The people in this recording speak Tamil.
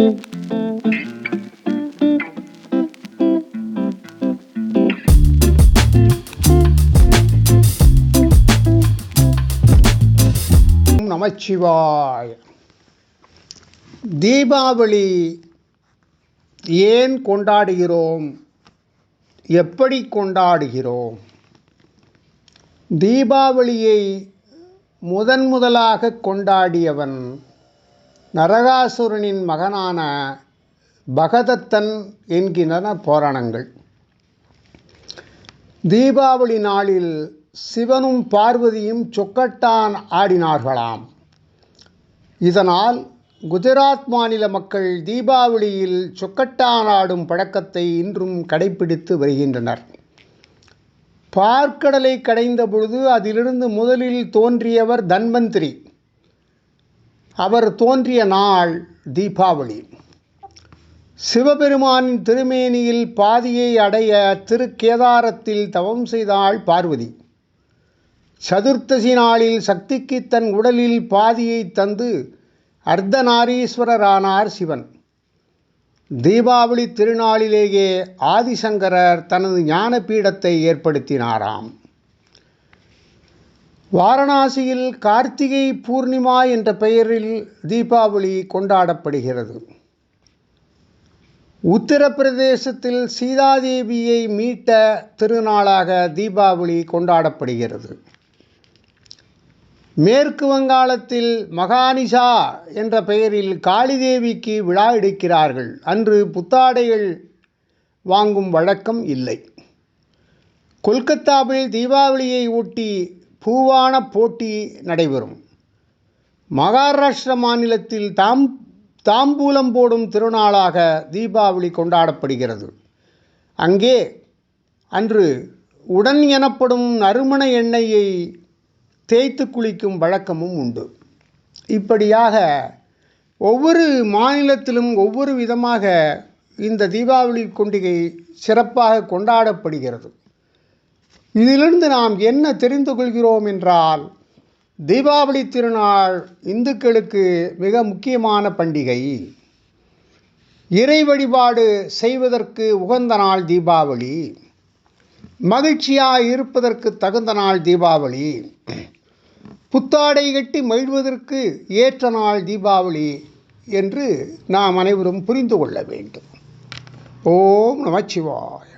நமச்சிவாய். தீபாவளி ஏன் கொண்டாடுகிறோம்? எப்படி கொண்டாடுகிறோம்? தீபாவளியை முதன் முதலாக கொண்டாடியவன் நரகாசுரனின் மகனான பகதத்தன் என்கின்றன போராணங்கள். தீபாவளி நாளில் சிவனும் பார்வதியும் சொக்கட்டான் ஆடினார்களாம். இதனால் குஜராத் மாநில மக்கள் தீபாவளியில் சொக்கட்டான் ஆடும் பழக்கத்தை இன்றும் கடைபிடித்து வருகின்றனர். பார்க்கடலை கடைந்த பொழுது அதிலிருந்து முதலில் தோன்றியவர் தன்வந்திரி. அவர் தோன்றிய நாள் தீபாவளி. சிவபெருமானின் திருமேனியில் பாதியை அடைய திருக்கேதாரத்தில் தவம் செய்தாள் பார்வதி. சதுர்த்தசி நாளில் சக்திக்கு தன் உடலில் பாதியை தந்து அர்த்தநாரீஸ்வரரானார் சிவன். தீபாவளி திருநாளிலேயே ஆதிசங்கரர் தனது ஞான பீடத்தை ஏற்படுத்தினாராம். வாரணாசியில் கார்த்திகை பூர்ணிமா என்ற பெயரில் தீபாவளி கொண்டாடப்படுகிறது. உத்தரப்பிரதேசத்தில் சீதாதேவியை மீட்ட திருநாளாக தீபாவளி கொண்டாடப்படுகிறது. மேற்கு வங்காளத்தில் மகானிஷா என்ற பெயரில் காளிதேவிக்கு விழா எடுக்கிறார்கள். அன்று புத்தாடைகள் வாங்கும் வழக்கம் இல்லை. கொல்கத்தாவில் தீபாவளியை ஒட்டி பூவான போட்டி நடைபெறும். மகாராஷ்டிர மாநிலத்தில் தாம் தாம்பூலம் போடும் திருநாளாக தீபாவளி கொண்டாடப்படுகிறது. அங்கே அன்று உடன் எனப்படும் நறுமண எண்ணெயை தேய்த்து குளிக்கும் வழக்கமும் உண்டு. இப்படியாக ஒவ்வொரு மாநிலத்திலும் ஒவ்வொரு விதமாக இந்த தீபாவளி கொண்டிகை சிறப்பாக கொண்டாடப்படுகிறது. இதிலிருந்து நாம் என்ன தெரிந்து கொள்கிறோம் என்றால் தீபாவளி திருநாள் இந்துக்களுக்கு மிக முக்கியமான பண்டிகை. இறை வழிபாடு செய்வதற்கு உகந்த நாள் தீபாவளி. மகிழ்ச்சியாக இருப்பதற்கு தகுந்த நாள் தீபாவளி. புத்தாடை கட்டி மகிழ்வதற்கு ஏற்ற நாள் தீபாவளி என்று நாம் அனைவரும் புரிந்து கொள்ள வேண்டும். ஓம் நமச்சிவாய்.